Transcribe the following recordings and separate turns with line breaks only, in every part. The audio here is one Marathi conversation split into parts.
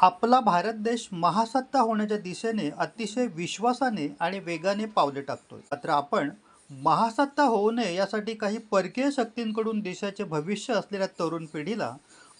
आपला भारत देश महासत्ता होण्याच्या दिशेने अतिशय विश्वासाने आणि वेगाने पावले टाकतोय. मात्र आपण महासत्ता होऊ नये यासाठी काही परकीय शक्तींकडून देशाचे भविष्य असलेल्या तरुण पिढीला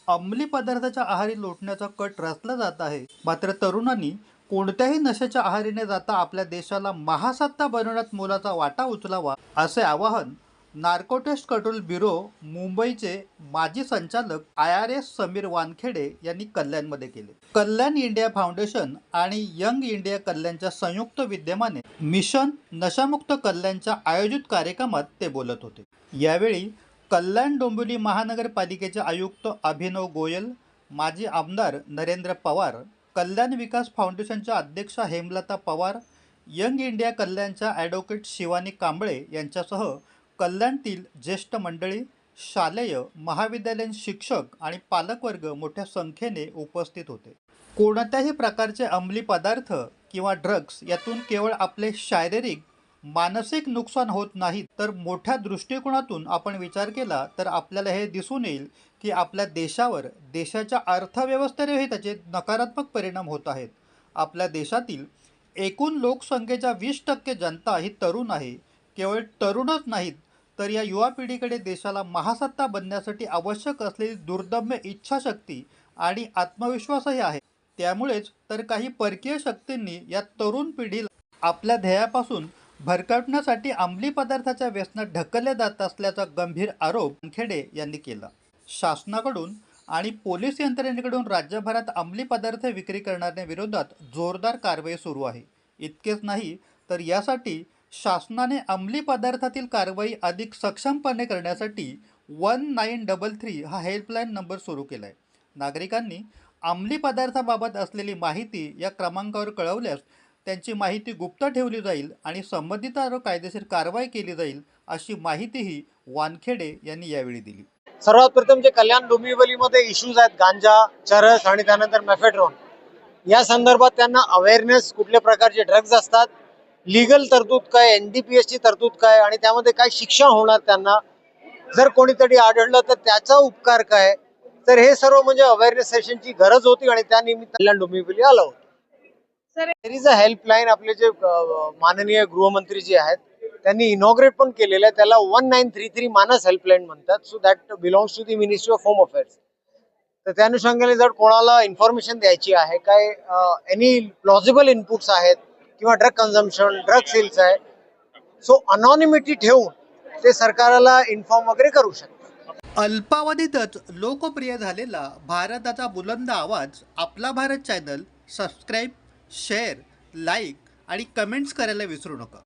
अंमली पदार्थाच्या आहारी लोटण्याचा कट रचला जात आहे. मात्र तरुणांनी कोणत्याही नशेच्या आहारीने जाता आपल्या देशाला महासत्ता बनवण्यात मोलाचा वाटा उचलावा असे आवाहन नार्कोटेस्ट कंट्रोल ब्युरो मुंबईचे माजी संचालक I R S Sameer Wankhede यांनी कल्याणमध्ये केले. कल्याण इंडिया फाउंडेशन आणि यंग इंडिया कल्याणच्या संयुक्त विद्यमाने मिशन नशामुक्त कल्याणच्या आयोजित कार्यक्रमात ते बोलत होते. यावेळी कल्याण डोंबिवली महानगरपालिकेचे आयुक्त अभिनव गोयल माजी आमदार नरेंद्र पवार कल्याण विकास फाउंडेशनच्या अध्यक्षा हेमलता पवार यंग इंडिया कल्याणच्या ॲडव्होकेट शिवानी कांबळे यांच्यासह कल्याणतील ज्येष्ठ मंडळी शालेय महाविद्यालयीन शिक्षक आणि पालकवर्ग मोठ्या संख्येने उपस्थित होते. कोणत्याही प्रकारचे अंमली पदार्थ किंवा ड्रग्स यातून केवळ आपले शारीरिक मानसिक नुकसान होत नाही तर मोठ्या दृष्टिकोनातून आपण विचार केला तर आपल्याला हे दिसून येईल की आपल्या देशावर देशाच्या अर्थव्यवस्थेवरही त्याचे नकारात्मक परिणाम होत आहेत. आपल्या देशातील एकूण लोकसंख्येच्या वीस टक्के जनता ही तरुण आहे. केवळ तरुणच नाहीत तर या युवा पिढीकडे देशाला महासत्ता बनण्यासाठी आवश्यक असलेली दुर्दम्य इच्छाशक्ती आणि आत्मविश्वासही आहे. त्यामुळेच तर काही परकीय शक्तींनी या तरुण पिढीला आपल्या ध्येयापासून भरकटण्यासाठी अंमली पदार्थाच्या व्यसनात ढकलले जात असल्याचा गंभीर आरोप खेडे यांनी केला. शासनाकडून आणि पोलीस यंत्रणेकडून राज्यभरात अंमली पदार्थ विक्री करणाऱ्या विरोधात जोरदार कारवाई सुरू आहे. इतकेच नाही तर यासाठी शासनाने अंमली पदार्थातील कारवाई अधिक सक्षमपणे करण्यासाठी वन नाईन डबल थ्री हा हेल्पलाईन नंबर सुरू केला आहे नागरिकांनी अंमली पदार्थाबाबत असलेली माहिती या क्रमांकावर कळवल्यास त्यांची माहिती गुप्त ठेवली जाईल आणि संबंधितांवर कायदेशीर कारवाई केली जाईल अशी माहितीही वानखेडे यांनी यावेळी दिली.
सर्वात प्रथम जे कल्याण डोंबिवलीमध्ये इश्यूज आहेत गांजा चरस आणि त्यानंतर मेफेड्रॉन या संदर्भात त्यांना अवेअरनेस कुठल्या प्रकारचे ड्रग्ज असतात लिगल तरतूद काय एनडीपीएस ची तरतूद काय आणि त्यामध्ये काय शिक्षा होणार त्यांना? जर कोणीतरी आढळलं तर त्याचा उपकार काय? तर हे सर्व म्हणजे अवेअरनेस सेशनची गरज होती आणि त्या निमित्त कल्याण डोंबिवली आलं होतं. देर इज अ हेल्पलाईन आपले जे माननीय गृहमंत्री जे आहेत त्यांनी इनॉग्रेट पण केलेलं आहे. त्याला one nine three three Manas helpline म्हणतात. So that belongs to the ministry of home affairs तर त्या अनुषंगाने जर कोणाला इन्फॉर्मेशन द्यायची आहे काय एनी प्लॉजिबल इनपुट्स आहेत किंवा ड्रग कन्झम्पशन ड्रग सेल्स आहे. सो अनॉनिमिटी ठेवून ते सरकारला इन्फॉर्म वगैरे करू शकतात.
अल्पावधीतच लोकप्रिय झालेला भारताचा बुलंद आवाज Aapla Bharat channel subscribe share like आणि कमेंट्स करायला विसरू नका.